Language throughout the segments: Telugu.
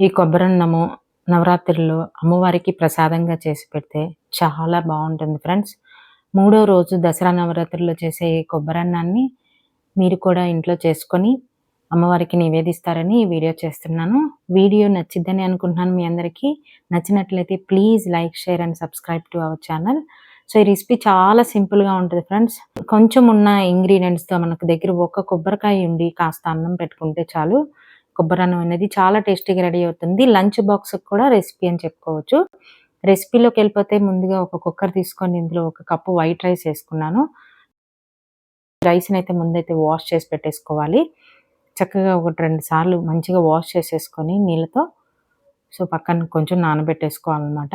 ఈ కొబ్బరన్నము నవరాత్రుల్లో అమ్మవారికి ప్రసాదంగా చేసి పెడితే చాలా బాగుంటుంది ఫ్రెండ్స్. మూడో రోజు దసరా నవరాత్రుల్లో చేసే ఈ కొబ్బరన్నాన్ని మీరు కూడా ఇంట్లో చేసుకొని అమ్మవారికి నివేదిస్తారని ఈ వీడియో చేస్తున్నాను. వీడియో నచ్చిద్దని అనుకుంటున్నాను మీ అందరికీ. నచ్చినట్లయితే please like share and subscribe to our channel. So ఈ రెసిపీ చాలా సింపుల్గా ఉంటుంది ఫ్రెండ్స్. కొంచెం ఉన్న ఇంగ్రీడియంట్స్తో మనకు దగ్గర ఒక కొబ్బరికాయ ఉండి కాస్త అన్నం పెట్టుకుంటే చాలు. కొబ్బరి అన్నం అనేది చాలా టేస్టీగా రెడీ అవుతుంది. లంచ్ బాక్స్ కూడా రెసిపీ అని చెప్పుకోవచ్చు. రెసిపీలోకి వెళ్ళిపోతే ముందుగా ఒక కుక్కర్ తీసుకొని ఇందులో ఒక కప్పు వైట్ రైస్ వేసుకున్నాను. రైస్ని అయితే ముందైతే వాష్ చేసి పెట్టేసుకోవాలి. చక్కగా ఒకటి రెండు సార్లు మంచిగా వాష్ చేసేసుకొని నీళ్ళతో సో పక్కన కొంచెం నానబెట్టేసుకోవాలన్నమాట.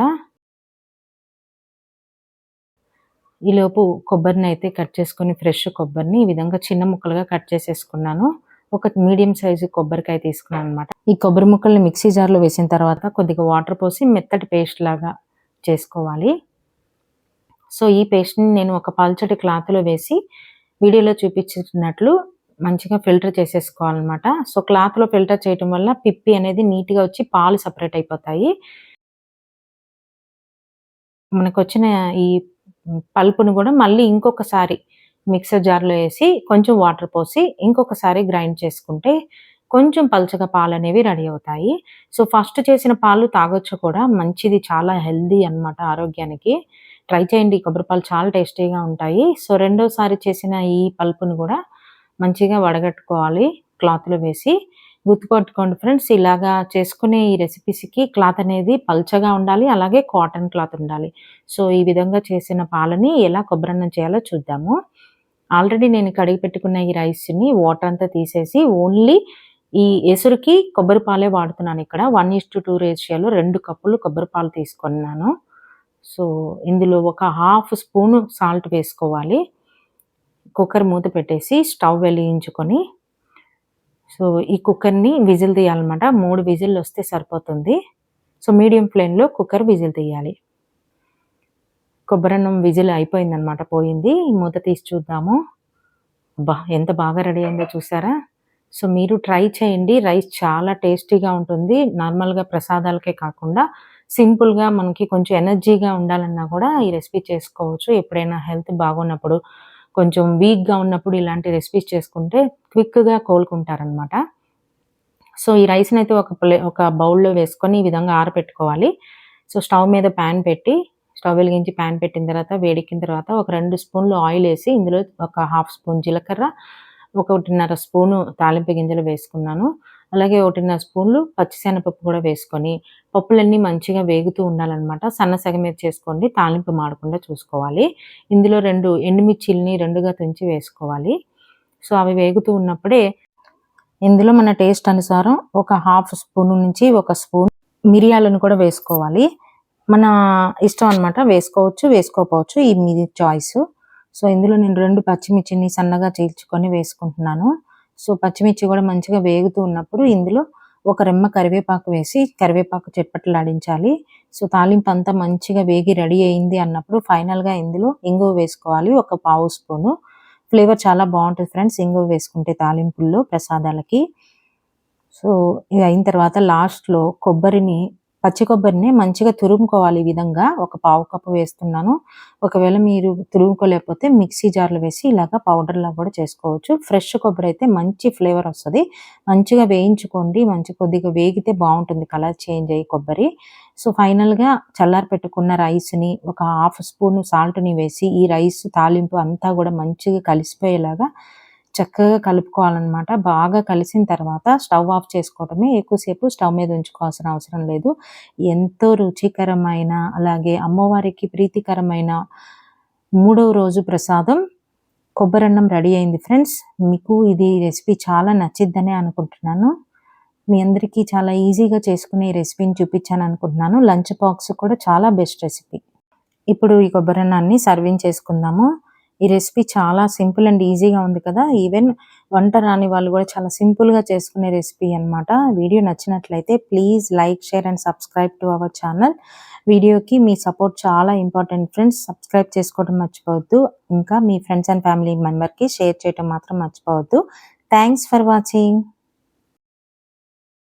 ఈలోపు కొబ్బరిని అయితే కట్ చేసుకొని ఫ్రెష్ కొబ్బరిని ఈ విధంగా చిన్న ముక్కలుగా కట్ చేసేసుకున్నాను. ఒక మీడియం సైజు కొబ్బరికాయ తీసుకున్నాను అనమాట ఈ కొబ్బరి ముక్కల్ని మిక్సీ జార్లో వేసిన తర్వాత కొద్దిగా వాటర్ పోసి మెత్తటి పేస్ట్ లాగా చేసుకోవాలి. సో ఈ పేస్ట్ని నేను ఒక పల్చటి క్లాత్లో వేసి వీడియోలో చూపించినట్లు మంచిగా ఫిల్టర్ చేసేసుకోవాలన్నమాట. సో క్లాత్లో ఫిల్టర్ చేయటం వల్ల పిప్పి అనేది నీట్గా వచ్చి పాలు సపరేట్ అయిపోతాయి. మనకు వచ్చిన ఈ పల్పును కూడా మళ్ళీ ఇంకొకసారి మిక్సర్ జార్లో వేసి కొంచెం వాటర్ పోసి ఇంకొకసారి గ్రైండ్ చేసుకుంటే కొంచెం పల్చగా పాలు అనేవి రెడీ అవుతాయి. సో ఫస్ట్ చేసిన పాలు తాగొచ్చు కూడా. మంచిది చాలా హెల్దీ అనమాట ఆరోగ్యానికి. ట్రై చేయండి. కొబ్బరి పాలు చాలా టేస్టీగా ఉంటాయి. సో రెండోసారి చేసిన ఈ పల్పును కూడా మంచిగా వడగట్టుకోవాలి. క్లాత్లో వేసి గుర్తుపట్టుకోండి ఫ్రెండ్స్. ఇలాగా చేసుకునే ఈ రెసిపీస్కి క్లాత్ అనేది పల్చగా ఉండాలి అలాగే కాటన్ క్లాత్ ఉండాలి. సో ఈ విధంగా చేసిన పాలని ఎలా కొబ్బరన్నం చేయాలో చూద్దాము. ఆల్రెడీ నేను కడిగి పెట్టుకున్న ఈ రైస్ని వాటర్ అంతా తీసేసి ఓన్లీ ఈ ఎసురుకి కొబ్బరి పాలే వాడుతున్నాను ఇక్కడ. వన్ ఇస్ టు టూ రేషియోలో రెండు కప్పులు కొబ్బరి పాలు తీసుకున్నాను. సో ఇందులో ఒక హాఫ్ స్పూను సాల్ట్ వేసుకోవాలి. కుక్కర్ మూత పెట్టేసి స్టవ్ వెలిగించుకొని. సో ఈ కుక్కర్ని విజిల్ తీయాలన్నమాట. మూడు విజిల్ వస్తే సరిపోతుంది. సో మీడియం ఫ్లేమ్లో కుక్కర్ విజిల్ తీయాలి. కొబ్బరన్నం విజిల్ అయిపోయిందనమాట పోయింది. మూత తీసి చూద్దాము. బా ఎంత బాగా రెడీ అయిందో చూసారా? సో మీరు ట్రై చేయండి. రైస్ చాలా టేస్టీగా ఉంటుంది. నార్మల్గా ప్రసాదాలకే కాకుండా సింపుల్గా మనకి కొంచెం ఎనర్జీగా ఉండాలన్నా కూడా ఈ రెసిపీ చేసుకోవచ్చు. ఎప్పుడైనా హెల్త్ బాగున్నప్పుడు కొంచెం వీక్గా ఉన్నప్పుడు ఇలాంటి రెసిపీస్ చేసుకుంటే క్విక్గా కోలుకుంటారనమాట సో ఈ రైస్ని అయితే ఒక ప్లే ఒక బౌల్లో వేసుకొని ఈ విధంగా ఆరబెట్టుకోవాలి సో స్టవ్ మీద ప్యాన్ పెట్టి స్టవ్ వెలిగించి ప్యాన్ పెట్టిన తర్వాత వేడెక్కిన తర్వాత ఒక రెండు స్పూన్లు ఆయిల్ వేసి ఇందులో ఒక హాఫ్ స్పూన్ జీలకర్ర ఒకటిన్నర స్పూను తాలింపు గింజలు వేసుకున్నాను. అలాగే ఒకటిన్నర స్పూన్లు పచ్చిశనగపప్పు కూడా వేసుకొని పప్పులన్నీ మంచిగా వేగుతూ ఉండాలన్నమాట. సన్న సగ మీద చేసుకోండి తాలింపు మాడకుండా చూసుకోవాలి. ఇందులో రెండు ఎండుమిర్చిల్ని రెండుగా తుంచి వేసుకోవాలి. సో అవి వేగుతూ ఉన్నప్పుడే ఇందులో మన టేస్ట్ అనుసారం ఒక హాఫ్ స్పూన్ నుంచి ఒక స్పూన్ మిరియాలను కూడా వేసుకోవాలి. మన ఇష్టం అనమాట వేసుకోవచ్చు వేసుకోకపోవచ్చు. ఈ మీ చాయిస్ సో ఇందులో నేను రెండు పచ్చిమిర్చిని సన్నగా చీల్చుకొని వేసుకుంటున్నాను. సో పచ్చిమిర్చి కూడా మంచిగా వేగుతూ ఉన్నప్పుడు ఇందులో ఒక రెమ్మ కరివేపాకు వేసి కరివేపాకు చెట్పట్లాడించాలి సో తాలింపు అంతా మంచిగా వేగి రెడీ అయింది అన్నప్పుడు ఫైనల్గా ఇందులో ఇంగువ వేసుకోవాలి ఒక పావు స్పూను. ఫ్లేవర్ చాలా బాగుంటుంది ఫ్రెండ్స్ ఇంగువ వేసుకుంటే తాలింపుల్లో ప్రసాదాలకి. సో ఇవి అయిన తర్వాత లాస్ట్లో కొబ్బరిని పచ్చి కొబ్బరిని మంచిగా తురుముకోవాలి ఈ విధంగా. ఒక పావు కప్పు వేస్తున్నాను. ఒకవేళ మీరు తురుముకోలేకపోతే మిక్సీ జార్లో వేసి ఇలాగా పౌడర్లా కూడా చేసుకోవచ్చు. ఫ్రెష్ కొబ్బరి అయితే మంచి ఫ్లేవర్ వస్తుంది. మంచిగా వేయించుకోండి. మంచి కొద్దిగా వేగితే బాగుంటుంది కలర్ చేంజ్ అయ్యి కొబ్బరి. సో ఫైనల్గా చల్లారి పెట్టుకున్న రైస్ని ఒక హాఫ్ స్పూన్ సాల్ట్ని వేసి ఈ రైస్ తాలింపు అంతా కూడా మంచిగా కలిసిపోయేలాగా చక్కగా కలుపుకోవాలన్నమాట. బాగా కలిసిన తర్వాత స్టవ్ ఆఫ్ చేసుకోవటమే. ఎక్కువసేపు స్టవ్ మీద ఉంచుకోవాల్సిన అవసరం లేదు. ఎంతో రుచికరమైన అలాగే అమ్మవారికి ప్రీతికరమైన మూడవ రోజు ప్రసాదం కొబ్బరన్నం రెడీ అయింది ఫ్రెండ్స్. మీకు ఇది రెసిపీ చాలా నచ్చిద్దని అనుకుంటున్నాను. మీ అందరికీ చాలా ఈజీగా చేసుకునే రెసిపీని చూపించాను అనుకుంటున్నాను. లంచ్ బాక్స్ కూడా చాలా బెస్ట్ రెసిపీ. ఇప్పుడు ఈ కొబ్బరన్నాన్ని సర్వింగ్ చేసుకుందాము. ఈ రెసిపీ చాలా సింపుల్ అండ్ ఈజీగా ఉంది కదా. ఈవెన్ వంట రాని వాళ్ళు కూడా చాలా సింపుల్గా చేసుకునే రెసిపీ అనమాట వీడియో నచ్చినట్లయితే please like share and subscribe to our channel. వీడియోకి మీ సపోర్ట్ చాలా ఇంపార్టెంట్ ఫ్రెండ్స్. సబ్స్క్రైబ్ చేసుకోవడం మర్చిపోవద్దు. ఇంకా మీ ఫ్రెండ్స్ అండ్ ఫ్యామిలీ మెంబర్కి షేర్ చేయడం మాత్రం మర్చిపోవద్దు. Thanks for watching.